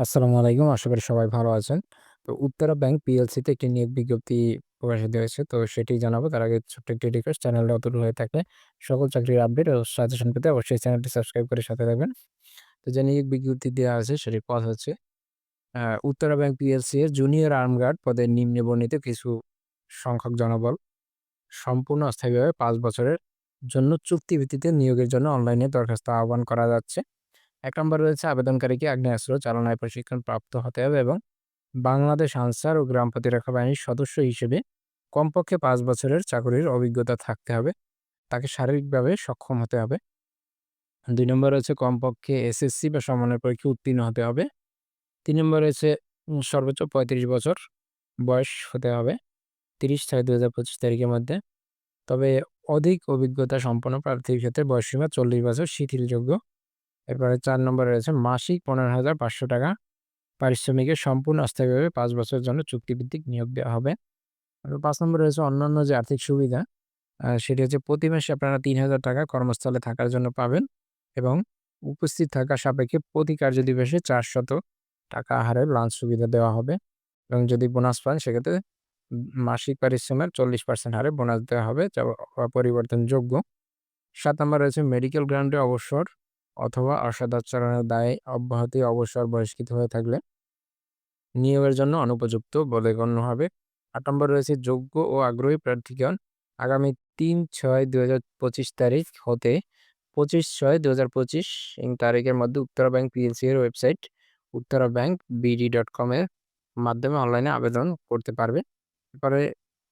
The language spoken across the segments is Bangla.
আসসালামু আলাইকুম। আশা করি সবাই ভালো আছেন। তো উত্তরা ব্যাংক পিএলসিতে একটি নিয়োগ বিজ্ঞপ্তি প্রকাশিত হয়েছে। তো সেটি জানাব। তার আগে ছোট্ট একটি রিকোয়েস্ট চ্যানেলটা অতুল হয়ে থাকলে সকল চাকরির আপডেট ও সাজেশন পেতে অবশ্যই চ্যানেলটি সাবস্ক্রাইব করে সাথে থাকবেন। তো যে নিয়োগ বিজ্ঞপ্তি দেওয়া আছে, সেটির পদ হচ্ছে উত্তরা ব্যাংক পিএলসি এর জুনিয়র আর্মগার্ড পদে নিম্নে বর্ণিত কিছু সংখ্যক জনবল সম্পূর্ণ অস্থায়ীভাবে পাঁচ বছরের জন্য চুক্তি ভিত্তিতে নিয়োগের জন্য অনলাইনে দরখাস্ত আহ্বান করা যাচ্ছে। ১ নম্বরে রয়েছে আবেদনকারীকে আগ্নেয়াস্ত্র চালনায় প্রশিক্ষণ প্রাপ্ত হতে হবে এবং বাংলাদেশ আনসার ও গ্রাম প্রতিরক্ষা বাহিনীর সদস্য হিসেবে কমপক্ষে পাঁচ বছরের চাকরির অভিজ্ঞতা থাকতে হবে। তাকে শারীরিকভাবে সক্ষম হতে হবে। দুই নম্বর রয়েছে কমপক্ষে এসএসসি বা সমমানের পরীক্ষায় উত্তীর্ণ হতে হবে। তিন নম্বর রয়েছে সর্বোচ্চ ৩৫ বছর বয়স হতে হবে ৩০/৬/২০২৫ তারিখের মধ্যে। তবে অধিক অভিজ্ঞতা সম্পন্ন প্রার্থীর ক্ষেত্রে বয়সসীমা ৪০ বছর শিথিলযোগ্য। এরপরে চার নম্বরে রয়েছে মাসিক ১৫,৫০০ টাকা পারিশ্রমিকের সম্পূর্ণ অস্থায়ীভাবে পাঁচ বছরের জন্য চুক্তিভিত্তিক নিয়োগ দেওয়া হবে। ৫ নম্বরে রয়েছে অন্যান্য যে আর্থিক সুবিধা সেটি হচ্ছে প্রতি মাসে আপনারা ৩,০০০ টাকা কর্মস্থলে থাকার জন্য পাবেন এবং উপস্থিত থাকা সাপেক্ষে প্রতি কার্যদিবসে ৪০০ টাকা হারে লাঞ্চ সুবিধা দেওয়া হবে এবং যদি বোনাস পান সেক্ষেত্রে মাসিক পারিশ্রমের ৪০% হারে বোনাস দেওয়া হবে যা অপরিবর্তনযোগ্য। ৭ নম্বরে রয়েছে মেডিকেল গ্রাউন্ডে অবসর অথবা অসদাচরণের দায়ে অব্যাহতি অবসর বহিষ্কৃত হয়ে থাকলে নিয়োগের জন্য অনুপযুক্ত বলে গণ্য হবে। আট নম্বর রয়েছে, যোগ্য ও আগ্রহী প্রার্থীগণ আগামী ৩/৬/২০২৫ তারিখ হতে ২৫/৬/২০২৫ ইং তারিখের মধ্যে উত্তরা ব্যাংক পিএলসি এর ওয়েবসাইট uttarabankbd.com এর মাধ্যমে অনলাইনে আবেদন করতে পারবে। এরপরে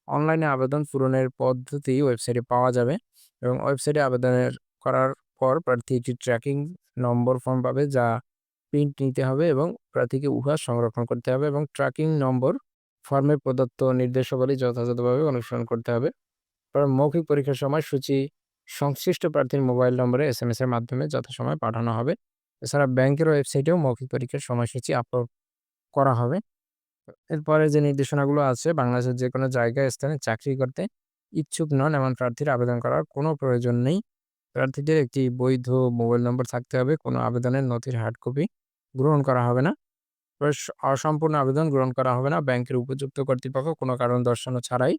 অনলাইনে আবেদন পূরণের পদ্ধতি ওয়েবসাইটে পাওয়া যাবে এবং ওয়েবসাইটে আবেদনের করার পর প্রার্থী একটি ট্র্যাকিং নম্বর ফর্ম পাবে, যা প্রিন্ট নিতে হবে এবং প্রার্থীকে উহা সংরক্ষণ করতে হবে এবং ট্র্যাকিং নম্বর ফর্মে প্রদত্ত নির্দেশাবলী যথাযথভাবে অনুসরণ করতে হবে। মৌখিক পরীক্ষার সময়সূচি সংশ্লিষ্ট প্রার্থীর মোবাইল নম্বরে এস এম এস এর মাধ্যমে যথাসময়ে পাঠানো হবে। এছাড়া ব্যাংকের ওয়েবসাইটেও মৌখিক পরীক্ষার সময়সূচি আপলোড করা হবে। এরপরে যে নির্দেশনাগুলো আছে, বাংলাদেশের যে কোনো জায়গায় স্থানে চাকরি করতে ইচ্ছুক নন এমন প্রার্থীর আবেদন করার কোনো প্রয়োজন নেই। প্রার্থীদের একটি বৈধ মোবাইল নম্বর থাকতে হবে। কোনো আবেদনের নথির হার্ড কপি গ্রহণ করা হবে না। অসম্পূর্ণ আবেদন গ্রহণ করা হবে না। ব্যাংকের উপযুক্ত কর্তৃপক্ষ কোনো কারণ দর্শানো ছাড়াই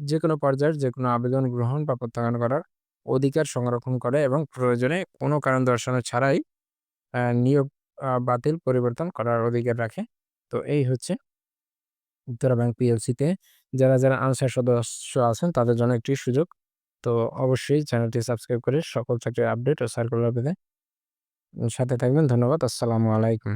যে কোনো পর্যায়ের যে কোনো আবেদন গ্রহণ বা প্রত্যাখ্যান করার অধিকার সংরক্ষণ করে এবং প্রয়োজনে কোনো কারণ দর্শানো ছাড়াই নিয়োগ বাতিল পরিবর্তন করার অধিকার রাখে। তো এই হচ্ছে উত্তরা ব্যাংক পিএলসিতে যারা, যারা আনসার সদস্য আছেন তাদের জন্য একটি সুযোগ। তো অবশ্যই চ্যানেলটি সাবস্ক্রাইব করে সকল চাকরির আপডেট ও সার্কুলার পেতে সাথে থাকবেন। ধন্যবাদ। আসসালামু আলাইকুম।